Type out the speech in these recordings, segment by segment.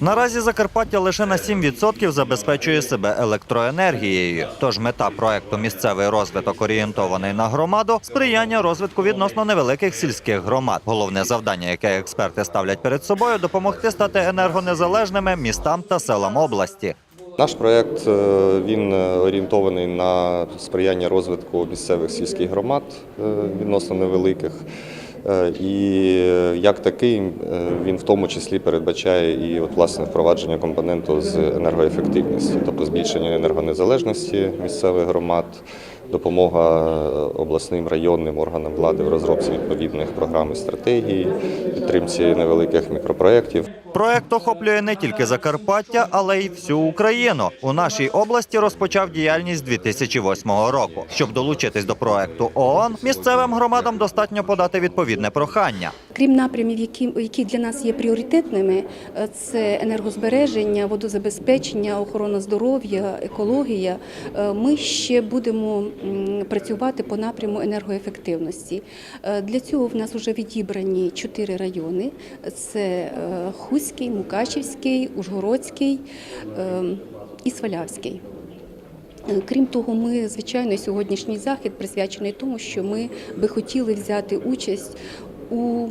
Наразі Закарпаття лише на 7% забезпечує себе електроенергією. Тож мета проекту Місцевий розвиток орієнтований на громаду сприяння розвитку відносно невеликих сільських громад. Головне завдання, яке експерти ставлять перед собою, допомогти стати енергонезалежними містам та селам області. Наш проєкт е, е, орієнтований на сприяння розвитку місцевих сільських громад е, відносно невеликих. Е, І е, як такий е, він в тому числі передбачає і от власне впровадження компоненту з енергоефективності, тобто збільшення енергонезалежності місцевих громад, допомога е, обласним районним органам влади в розробці відповідних програм і стратегій, підтримці невеликих мікропроєктів. Проект охоплює не тільки Закарпаття, але й всю Україну. У нашій області розпочав діяльність 2008 року. Щоб долучитись до проекту ООН, місцевим громадам достатньо подати відповідне прохання. Крім напрямів, які, які для нас є пріоритетними, е, це енергозбереження, водозабезпечення, охорона здоров'я, екологія. е, Ми ще будемо працювати по напряму енергоефективності. Е, Для цього в нас вже відібрані чотири райони: це е, Хуський, Мукачівський, Ужгородський е, і Свалявський. Крім того, ми звичайно сьогоднішній захід присвячений тому, що ми би хотіли взяти участь у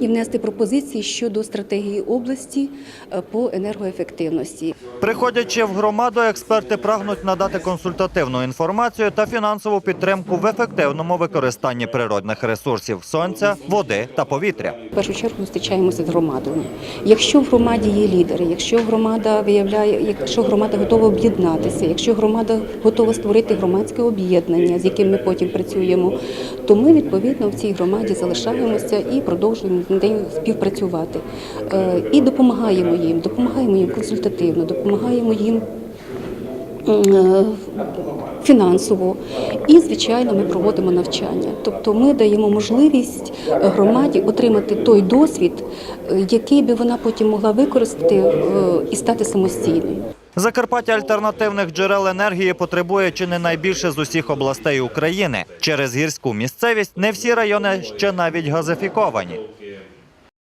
і внести пропозиції щодо стратегії області е, по енергоефективності. Приходячи в громаду, експерти прагнуть надати консультативну інформацію та фінансову підтримку в ефективному використанні природних ресурсів сонця, води та повітря. В першу чергу зустрічаємося з громадою. Якщо в громаді є лідери, якщо громада виявляє, якщо громада готова об'єднатися, якщо громада готова створити громадське об'єднання, з яким ми потім працюємо, то ми відповідно в цій громаді залишаємося і продовжуємо з нею співпрацювати. Е, І допомагаємо їм, допомагаємо їм консультативно, допомагаємо їм е, фінансово. І, звичайно, ми проводимо навчання. Тобто ми даємо можливість громаді отримати той досвід, е, який би вона потім могла використати і стати самостійною. Закарпаття альтернативних джерел енергії потребує чи не найбільше з усіх областей України. Через гірську місцевість не всі райони ще навіть газифіковані.